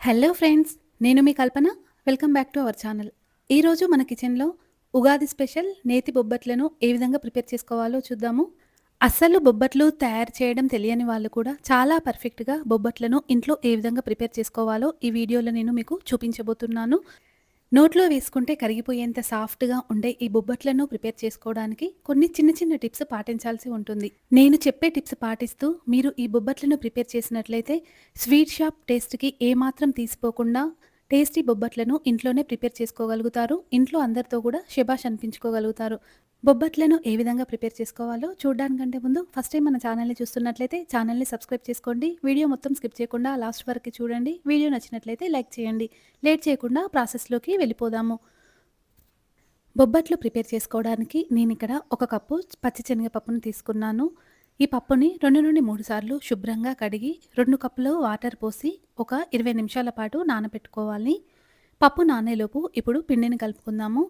Hello friends నేను మీ Kalpana. Welcome back to our channel. ఈరోజు మన కిచెన్లో ఉగాది స్పెషల్ నేతి బొబ్బట్లను ఏ విధంగా ప్రిపేర్ చేసుకోవాలో చూద్దాము. అస్సలు బొబ్బట్లు తయారు చేయడం తెలియని వాళ్ళు కూడా చాలా పర్ఫెక్ట్గా బొబ్బట్లను ఇంట్లో ఏ విధంగా ప్రిపేర్ చేసుకోవాలో ఈ వీడియోలో నేను మీకు చూపించబోతున్నాను. నోట్లో వేసుకుంటే కరిగిపోయేంత సాఫ్ట్గా ఉండే ఈ బొబ్బట్లను ప్రిపేర్ చేసుకోవడానికి కొన్ని చిన్న చిన్న టిప్స్ పాటించాల్సి ఉంటుంది. నేను చెప్పే టిప్స్ పాటిస్తూ మీరు ఈ బొబ్బట్లను ప్రిపేర్ చేసినట్లయితే స్వీట్ షాప్ టేస్ట్కి ఏమాత్రం తీసిపోకుండా టేస్టీ బొబ్బట్లను ఇంట్లోనే ప్రిపేర్ చేసుకోగలుగుతారు. ఇంట్లో అందరితో కూడా శబాష్ అనిపించుకోగలుగుతారు. బొబ్బట్లను ఏ విధంగా ప్రిపేర్ చేసుకోవాలో చూడడానికంటే ముందు ఫస్ట్ టైం మన ఛానల్ని చూస్తున్నట్లయితే ఛానల్ని సబ్స్క్రైబ్ చేసుకోండి. వీడియో మొత్తం స్కిప్ చేయకుండా లాస్ట్ వరకు చూడండి. వీడియో నచ్చినట్లయితే లైక్ చేయండి. లేట్ చేయకుండా ప్రాసెస్లోకి వెళ్ళిపోదాము. బొబ్బట్లు ప్రిపేర్ చేసుకోవడానికి నేను ఇక్కడ ఒక కప్పు పచ్చి శనగపప్పును తీసుకున్నాను. ఈ పప్పుని రెండు నుండి మూడు సార్లు శుభ్రంగా కడిగి రెండు కప్పులు వాటర్ పోసి ఒక ఇరవై నిమిషాల పాటు నానబెట్టుకోవాలి. పప్పు నానేలోపు ఇప్పుడు పిండిని కలుపుకుందాము.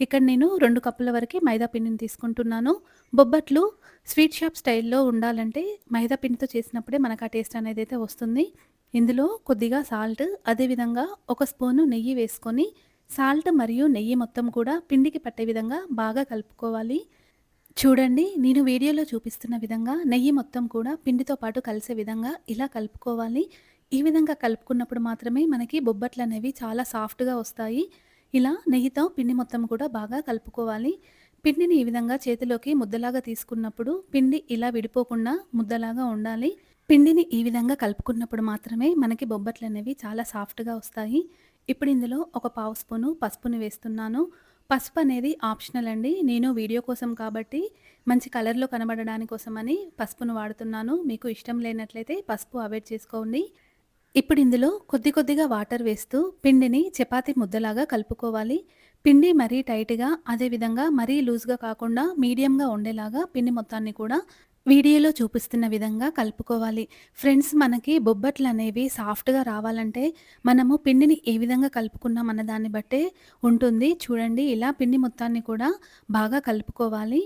ఇక్కడ నేను రెండు కప్పుల వరకు మైదా పిండిని తీసుకుంటున్నాను. బొబ్బట్లు స్వీట్ షాప్ స్టైల్లో ఉండాలంటే మైదా పిండితో చేసినప్పుడే మనకు ఆ టేస్ట్ అనేది అయితే వస్తుంది. ఇందులో కొద్దిగా సాల్ట్ అదేవిధంగా ఒక స్పూను నెయ్యి వేసుకొని సాల్ట్ మరియు నెయ్యి మొత్తం కూడా పిండికి పట్టే విధంగా బాగా కలుపుకోవాలి. చూడండి నేను వీడియోలో చూపిస్తున్న విధంగా నెయ్యి మొత్తం కూడా పిండితో పాటు కలిసే విధంగా ఇలా కలుపుకోవాలి. ఈ విధంగా కలుపుకున్నప్పుడు మాత్రమే మనకి బొబ్బట్లు అనేవి చాలా సాఫ్ట్గా వస్తాయి. ఇలా నెయ్యితో పిండి మొత్తం కూడా బాగా కలుపుకోవాలి. పిండిని ఈ విధంగా చేతిలోకి ముద్దలాగా తీసుకున్నప్పుడు పిండి ఇలా విడిపోకుండా ముద్దలాగా ఉండాలి. పిండిని ఈ విధంగా కలుపుకున్నప్పుడు మాత్రమే మనకి బొబ్బట్లు అనేవి చాలా సాఫ్ట్గా వస్తాయి. ఇప్పుడు ఇందులో ఒక పావు స్పూను పసుపుని వేస్తున్నాను. పసుపు అనేది ఆప్షనల్ అండి. నేను వీడియో కోసం కాబట్టి మంచి కలర్లో కనబడడాని కోసమని పసుపును వాడుతున్నాను. మీకు ఇష్టం లేనట్లయితే పసుపు అవాయిడ్ చేసుకోండి. ఇప్పుడు ఇందులో కొద్ది కొద్దిగా వాటర్ వేస్తూ పిండిని చపాతి ముద్దలాగా కలుపుకోవాలి. పిండి మరీ టైట్గా అదేవిధంగా మరీ లూజ్గా కాకుండా మీడియంగా ఉండేలాగా పిండి మొత్తాన్ని కూడా వీడియోలో చూపిస్తున్న విధంగా కలుపుకోవాలి. ఫ్రెండ్స్ మనకి బొబ్బట్లు అనేవి సాఫ్ట్గా రావాలంటే మనము పిండిని ఏ విధంగా కలుపుకున్నాం అన్న దాన్ని బట్టే ఉంటుంది. చూడండి ఇలా పిండి మొత్తాన్ని కూడా బాగా కలుపుకోవాలి.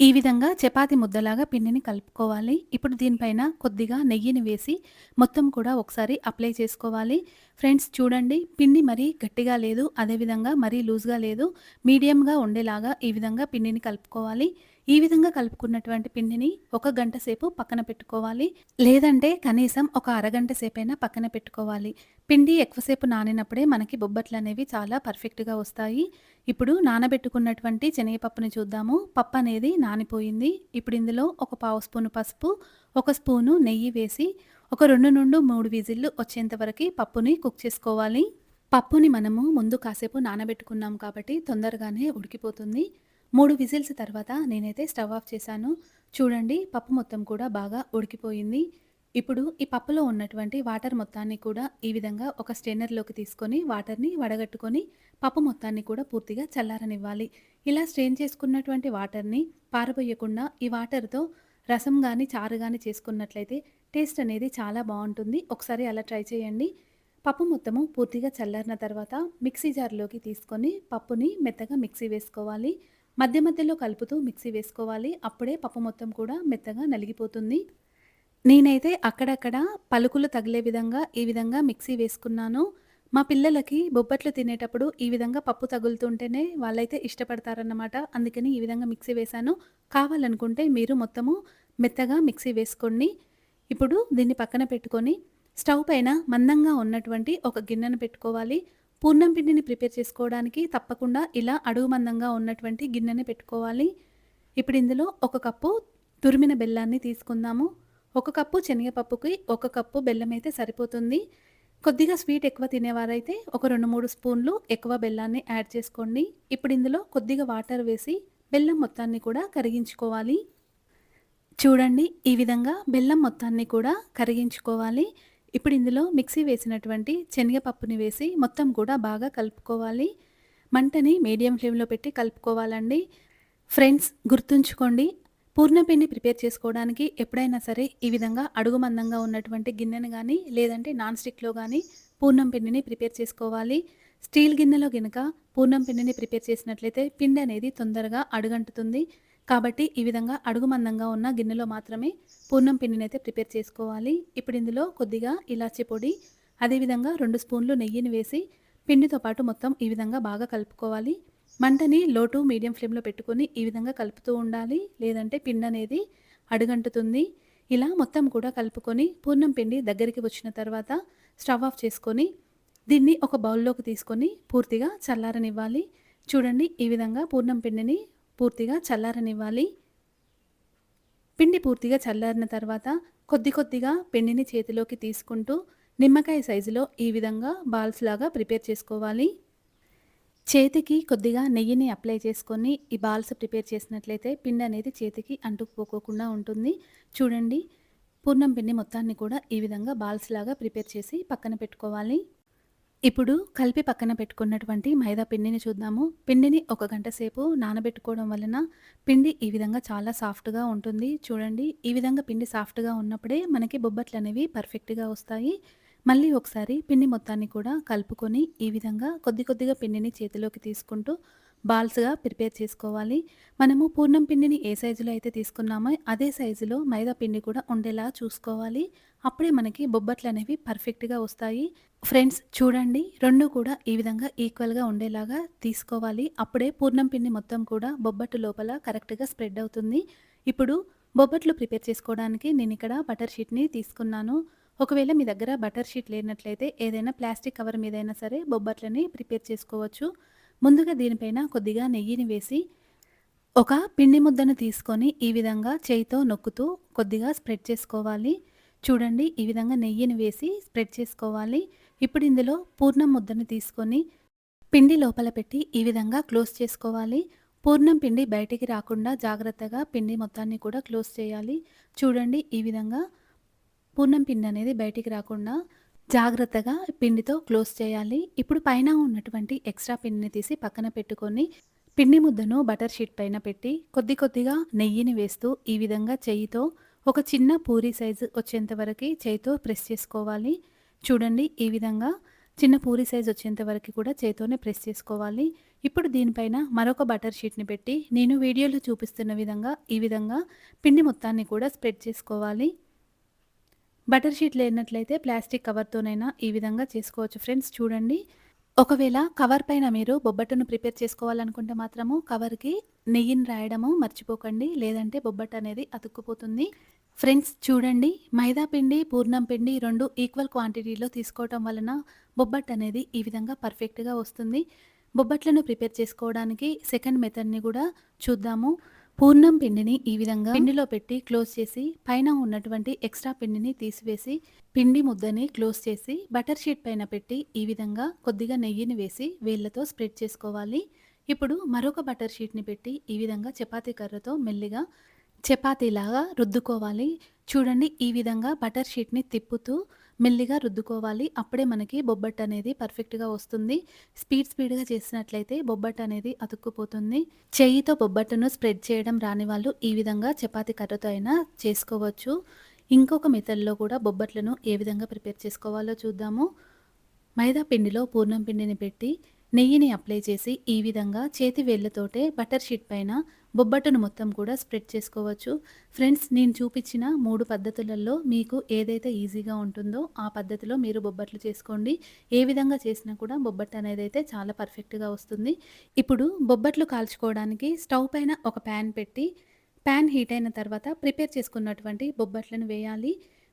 ఈ విధంగా చపాతి ముద్దలాగా పిండిని కలుపుకోవాలి. ఇప్పుడు దీనిపైన కొద్దిగా నెయ్యిని వేసి మొత్తం కూడా ఒకసారి అప్లై చేసుకోవాలి. ఫ్రెండ్స్ చూడండి పిండి మరీ గట్టిగా లేదు అదేవిధంగా మరీ లూజ్గా లేదు మీడియంగా ఉండేలాగా ఈ విధంగా పిండిని కలుపుకోవాలి. ఈ విధంగా కలుపుకున్నటువంటి పిండిని ఒక గంట సేపు పక్కన పెట్టుకోవాలి. లేదంటే కనీసం ఒక అరగంట సేపైనా పక్కన పెట్టుకోవాలి. పిండి ఎక్కువసేపు నానినప్పుడే మనకి బొబ్బట్లు అనేవి చాలా పర్ఫెక్ట్గా వస్తాయి. ఇప్పుడు నానబెట్టుకున్నటువంటి శనగపప్పుని చూద్దాము. పప్పు అనేది నానిపోయింది. ఇప్పుడు ఇందులో ఒక పావు స్పూను పసుపు ఒక స్పూను నెయ్యి వేసి ఒక రెండు నుండి మూడు విజిల్లు వచ్చేంత వరకు పప్పుని కుక్ చేసుకోవాలి. పప్పుని మనము ముందు కాసేపు నానబెట్టుకున్నాం కాబట్టి తొందరగానే ఉడికిపోతుంది. మూడు విజిల్స్ తర్వాత నేనైతే స్టవ్ ఆఫ్ చేశాను. చూడండి పప్పు మొత్తం కూడా బాగా ఉడికిపోయింది. ఇప్పుడు ఈ పప్పులో ఉన్నటువంటి వాటర్ మొత్తాన్ని కూడా ఈ విధంగా ఒక స్ట్రెయినర్లోకి తీసుకొని వాటర్ని వడగట్టుకొని పప్పు మొత్తాన్ని కూడా పూర్తిగా చల్లారనివ్వాలి. ఇలా స్ట్రెయిన్ చేసుకున్నటువంటి వాటర్ని పారబోయకుండా ఈ వాటర్తో రసం కానీ చారు కానీ చేసుకున్నట్లయితే టేస్ట్ అనేది చాలా బాగుంటుంది. ఒకసారి అలా ట్రై చేయండి. పప్పు మొత్తము పూర్తిగా చల్లారిన తర్వాత మిక్సీ జార్లోకి తీసుకొని పప్పుని మెత్తగా మిక్సీ వేసుకోవాలి. మధ్య మధ్యలో కలుపుతూ మిక్సీ వేసుకోవాలి. అప్పుడే పప్పు మొత్తం కూడా మెత్తగా నలిగిపోతుంది. నేనైతే అక్కడక్కడ పలుకులు తగిలే విధంగా ఈ విధంగా మిక్సీ వేసుకున్నాను. మా పిల్లలకి బొబ్బట్లు తినేటప్పుడు ఈ విధంగా పప్పు తగులుతుంటేనే వాళ్ళైతే ఇష్టపడతారన్నమాట. అందుకని ఈ విధంగా మిక్సీ వేశాను. కావాలనుకుంటే మీరు మొత్తము మెత్తగా మిక్సీ వేసుకోండి. ఇప్పుడు దీన్ని పక్కన పెట్టుకొని స్టవ్ పైన మందంగా ఉన్నటువంటి ఒక గిన్నెను పెట్టుకోవాలి. పూర్ణం పిండిని ప్రిపేర్ చేసుకోవడానికి తప్పకుండా ఇలా అడుగు మందంగా ఉన్నటువంటి గిన్నెని పెట్టుకోవాలి. ఇప్పుడు ఇందులో ఒక కప్పు తురిమిన బెల్లాన్ని తీసుకుందాము. ఒక కప్పు శనగపప్పుకి ఒక కప్పు బెల్లం అయితే సరిపోతుంది. కొద్దిగా స్వీట్ ఎక్కువ తినేవారైతే ఒక రెండు మూడు స్పూన్లు ఎక్కువ బెల్లాన్ని యాడ్ చేసుకోండి. ఇప్పుడు ఇందులో కొద్దిగా వాటర్ వేసి బెల్లం మొత్తాన్ని కూడా కరిగించుకోవాలి. చూడండి ఈ విధంగా బెల్లం మొత్తాన్ని కూడా కరిగించుకోవాలి. ఇప్పుడు ఇందులో మిక్సీ వేసినటువంటి శనగపప్పుని వేసి మొత్తం కూడా బాగా కలుపుకోవాలి. మంటని మీడియం ఫ్లేమ్లో పెట్టి కలుపుకోవాలండి. ఫ్రెండ్స్ గుర్తుంచుకోండి పూర్ణపిండి ప్రిపేర్ చేసుకోవడానికి ఎప్పుడైనా సరే ఈ విధంగా అడుగు మందంగా ఉన్నటువంటి గిన్నెను కానీ లేదంటే నాన్ స్టిక్లో కానీ పూర్ణం పిండిని ప్రిపేర్ చేసుకోవాలి. స్టీల్ గిన్నెలో కనుక పూర్ణం పిండిని ప్రిపేర్ చేసినట్లయితే పిండి అనేది తొందరగా అడుగంటుతుంది. కాబట్టి ఈ విధంగా అడుగు మందంగా ఉన్న గిన్నెలో మాత్రమే పూర్ణం పిండిని అయితే ప్రిపేర్ చేసుకోవాలి ఇప్పుడు ఇందులో కొద్దిగా ఇలాచి పొడి అదేవిధంగా రెండు స్పూన్లు నెయ్యిని వేసి పిండితో పాటు మొత్తం ఈ విధంగా బాగా కలుపుకోవాలి. మంటని లో టు మీడియం ఫ్లేమ్‌లో పెట్టుకొని ఈ విధంగా కలుపుతూ ఉండాలి. లేదంటే పిండి అనేది అడుగంటుతుంది. ఇలా మొత్తం కూడా కలుపుకొని పూర్ణం పిండి దగ్గరికి వచ్చిన తర్వాత స్టవ్ ఆఫ్ చేసుకొని దీన్ని ఒక బౌల్‌లోకి తీసుకొని పూర్తిగా చల్లారనివ్వాలి. చూడండి ఈ విధంగా పూర్ణం పిండిని పూర్తిగా చల్లారనివ్వాలి. పిండి పూర్తిగా చల్లారిన తర్వాత కొద్ది కొద్దిగా పిండిని చేతిలోకి తీసుకుంటూ నిమ్మకాయ సైజులో ఈ విధంగా బాల్స్ లాగా ప్రిపేర్ చేసుకోవాలి. చేతికి కొద్దిగా నెయ్యిని అప్లై చేసుకొని ఈ బాల్స్ ప్రిపేర్ చేసినట్లయితే పిండి అనేది చేతికి అంటుకుపోకోకుండా ఉంటుంది. చూడండి పూర్ణం పిండి మొత్తాన్ని కూడా ఈ విధంగా బాల్స్ లాగా ప్రిపేర్ చేసి పక్కన పెట్టుకోవాలి. ఇప్పుడు కలిపి పక్కన పెట్టుకున్నటువంటి మైదా పిండిని చూద్దాము. పిండిని ఒక గంట సేపు నానబెట్టుకోవడం వలన పిండి ఈ విధంగా చాలా సాఫ్ట్‌గా ఉంటుంది. చూడండి ఈ విధంగా పిండి సాఫ్ట్‌గా ఉన్నప్పుడే మనకి బొబ్బట్లు అనేవి పర్ఫెక్ట్‌గా వస్తాయి. మళ్ళీ ఒకసారి పిండి మొత్తాన్ని కూడా కలుపుకొని ఈ విధంగా కొద్ది కొద్దిగా పిండిని చేతిలోకి తీసుకుంటూ బాల్స్‌గా ప్రిపేర్ చేసుకోవాలి. మనము పూర్ణం పిండిని ఏ సైజులో అయితే తీసుకున్నామో అదే సైజులో మైదా పిండి కూడా ఉండేలా చూసుకోవాలి. అప్పుడే మనకి బొబ్బట్లు అనేవి పర్ఫెక్ట్‌గా వస్తాయి. ఫ్రెండ్స్ చూడండి రెండు కూడా ఈ విధంగా ఈక్వల్‌గా ఉండేలాగా తీసుకోవాలి. అప్పుడే పూర్ణం పిండి మొత్తం కూడా బొబ్బట్టు లోపల కరెక్ట్‌గా స్ప్రెడ్ అవుతుంది. ఇప్పుడు బొబ్బట్లు ప్రిపేర్ చేసుకోవడానికి నేను ఇక్కడ బటర్ షీట్‌ని తీసుకున్నాను. ఒకవేళ మీ దగ్గర బటర్ షీట్ లేనట్లయితే ఏదైనా ప్లాస్టిక్ కవర్ మీదైనా సరే బొబ్బట్లని ప్రిపేర్ చేసుకోవచ్చు. ముందుగా దీనిపైన కొద్దిగా నెయ్యిని వేసి ఒక పిండి ముద్దను తీసుకొని ఈ విధంగా చేయితో నొక్కుతూ కొద్దిగా స్ప్రెడ్ చేసుకోవాలి. చూడండి ఈ విధంగా నెయ్యిని వేసి స్ప్రెడ్ చేసుకోవాలి. ఇప్పుడు ఇందులో పూర్ణం ముద్దను తీసుకొని పిండి లోపల పెట్టి ఈ విధంగా క్లోజ్ చేసుకోవాలి. పూర్ణం పిండి బయటికి రాకుండా జాగ్రత్తగా పిండి మొత్తాన్ని కూడా క్లోజ్ చేయాలి. చూడండి ఈ విధంగా పూర్ణం పిండి అనేది బయటికి రాకుండా జాగ్రత్తగా పిండితో క్లోజ్ చేయాలి. ఇప్పుడు పైన ఉన్నటువంటి ఎక్స్ట్రా పిండిని తీసి పక్కన పెట్టుకొని పిండి ముద్దను బటర్ షీట్ పైన పెట్టి కొద్ది కొద్దిగా నెయ్యిని వేస్తూ ఈ విధంగా చేయితో ఒక చిన్న పూరి సైజు వచ్చేంత వరకి చేయితో ప్రెస్ చేసుకోవాలి. చూడండి ఈ విధంగా చిన్న పూరి సైజ్ వచ్చేంత వరకు కూడా చేతోనే ప్రెస్ చేసుకోవాలి. ఇప్పుడు దీనిపైన మరొక బటర్ షీట్‌ని పెట్టి నేను వీడియోలో చూపిస్తున్న విధంగా ఈ విధంగా పిండి మొత్తాన్ని కూడా స్ప్రెడ్ చేసుకోవాలి. బటర్ షీట్ లేనట్లయితే ప్లాస్టిక్ కవర్‌తోనైనా ఈ విధంగా చేసుకోవచ్చు ఫ్రెండ్స్ చూడండి. ఒకవేళ కవర్ పైన మీరు బొబ్బట్టును ప్రిపేర్ చేసుకోవాలనుకుంటే మాత్రము కవర్‌కి నెయ్యిని రాయడము మర్చిపోకండి. లేదంటే బొబ్బట్టు అనేది అతుక్కుపోతుంది. ఫ్రెండ్స్ చూడండి మైదా పిండి, పూర్ణం పిండి రెండు ఈక్వల్ క్వాంటిటీలో తీసుకోవటం వలన బొబ్బట్టు అనేది ఈ విధంగా పర్ఫెక్ట్‌గా వస్తుంది. బొబ్బట్లను ప్రిపేర్ చేసుకోవడానికి సెకండ్ మెథడ్‌ని కూడా చూద్దాము. పూర్ణం పిండిని ఈ విధంగా పిండిలో పెట్టి క్లోజ్ చేసి పైన ఉన్నటువంటి ఎక్స్ట్రా పిండిని తీసివేసి పిండి ముద్దని క్లోజ్ చేసి బటర్ షీట్ పైన పెట్టి ఈ విధంగా కొద్దిగా నెయ్యిని వేసి వేళ్ళతో స్ప్రెడ్ చేసుకోవాలి. ఇప్పుడు మరొక బటర్ షీట్‌ని పెట్టి ఈ విధంగా చపాతీ కర్రతో మెల్లిగా చపాతీలాగా రుద్దుకోవాలి. చూడండి ఈ విధంగా బటర్ షీట్‌ని తిప్పుతూ మెల్లిగా రుద్దుకోవాలి. అప్పుడే మనకి బొబ్బట్టు అనేది పర్ఫెక్ట్‌గా వస్తుంది. స్పీడ్ స్పీడ్‌గా చేసినట్లయితే బొబ్బట్టు అనేది అతుక్కుపోతుంది. చేయితో బొబ్బట్టును స్ప్రెడ్ చేయడం రాని వాళ్ళు ఈ విధంగా చపాతి కర్రతో అయినా చేసుకోవచ్చు. ఇంకొక మెథడ్‌లో కూడా బొబ్బట్లను ఏ విధంగా ప్రిపేర్ చేసుకోవాలో చూద్దాము. మైదా పిండిలో పూర్ణం పిండిని పెట్టి నెయ్యిని అప్లై చేసి ఈ విధంగా చేతి వేళ్ళతోటే బటర్ షీట్ పైన బొబ్బట్టును మొత్తం కూడా స్ప్రెడ్ చేసుకోవచ్చు. ఫ్రెండ్స్ నేను చూపించిన మూడు పద్ధతులలో మీకు ఏదైతే ఈజీగా ఉంటుందో ఆ పద్ధతిలో మీరు బొబ్బట్లు చేసుకోండి. ఏ విధంగా చేసినా కూడా బొబ్బట్టు అనేది అయితే చాలా పర్ఫెక్ట్‌గా వస్తుంది. ఇప్పుడు బొబ్బట్లు కాల్చుకోవడానికి స్టవ్ పైన ఒక ప్యాన్ పెట్టి ప్యాన్ హీట్ అయిన తర్వాత ప్రిపేర్ చేసుకున్నటువంటి బొబ్బట్లను వేయాలి.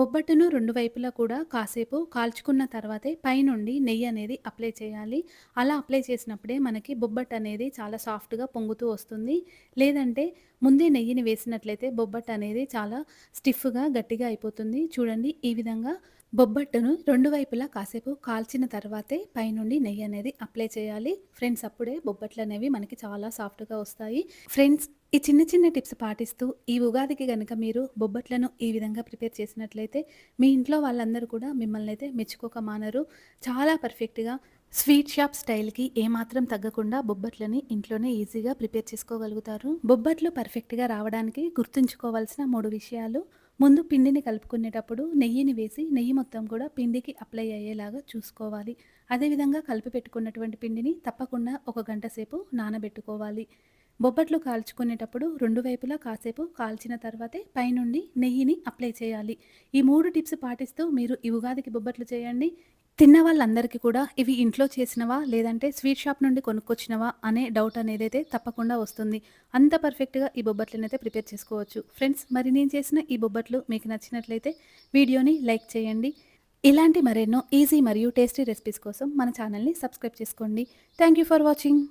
బొబ్బట్టును రెండు వైపులా కూడా కాసేపు కాల్చుకున్న తర్వాతే పైనుండి నెయ్యి అనేది అప్లై చేయాలి. అలా అప్లై చేసినప్పుడే మనకి బొబ్బట్టు అనేది చాలా సాఫ్ట్‌గా పొంగుతూ వస్తుంది. లేదంటే ముందే నెయ్యిని వేసినట్లయితే బొబ్బట్టు అనేది చాలా స్టిఫ్‌గా గట్టిగా అయిపోతుంది. చూడండి ఈ విధంగా బొబ్బట్టును రెండు వైపులా కాసేపు కాల్చిన తర్వాతే పైనుండి నెయ్యి అనేది అప్లై చేయాలి. ఫ్రెండ్స్ అప్పుడే బొబ్బట్లు అనేవి మనకి చాలా సాఫ్ట్‌గా వస్తాయి. ఫ్రెండ్స్ ఈ చిన్న చిన్న టిప్స్ పాటిస్తూ ఈ ఉగాదికి గనుక మీరు బొబ్బట్లను ఈ విధంగా ప్రిపేర్ చేసినట్లయితే మీ ఇంట్లో వాళ్ళందరూ కూడా మిమ్మల్ని అయితే మెచ్చుకోక మానరు. చాలా పర్ఫెక్ట్‌గా స్వీట్ షాప్ స్టైల్‌కి ఏమాత్రం తగ్గకుండా బొబ్బట్లని ఇంట్లోనే ఈజీగా ప్రిపేర్ చేసుకోగలుగుతారు. బొబ్బట్లు పర్ఫెక్ట్‌గా రావడానికి గుర్తుంచుకోవాల్సిన మూడు విషయాలు. ముందు పిండిని కలుపుకునేటప్పుడు నెయ్యిని వేసి నెయ్యి మొత్తం కూడా పిండికి అప్లై అయ్యేలాగా చూసుకోవాలి. అదేవిధంగా కలిపి పెట్టుకున్నటువంటి పిండిని తప్పకుండా ఒక గంట సేపు నానబెట్టుకోవాలి. బొబ్బట్లు కాల్చుకునేటప్పుడు రెండు వైపులా కాసేపు కాల్చిన తర్వాతే పైనుండి నెయ్యిని అప్లై చేయాలి. ఈ మూడు టిప్స్ పాటిస్తూ మీరు ఈ ఉగాదికి బొబ్బట్లు చేయండి. తిన్న వాళ్ళందరికీ కూడా ఇవి ఇంట్లో చేసినవా? లేదంటే స్వీట్ షాప్ నుండి కొనుక్కొచ్చినవా? అనే డౌట్ అనేదైతే తప్పకుండా వస్తుంది. అంత పర్ఫెక్ట్‌గా ఈ బొబ్బట్లనైతే ప్రిపేర్ చేసుకోవచ్చు. ఫ్రెండ్స్ మరి నేను చేసిన ఈ బొబ్బట్లు మీకు నచ్చినట్లయితే వీడియోని లైక్ చేయండి. ఇలాంటి మరెన్నో ఈజీ మరియు టేస్టీ రెసిపీస్ కోసం మన ఛానల్‌ని సబ్స్క్రైబ్ చేసుకోండి. Thank you for watching.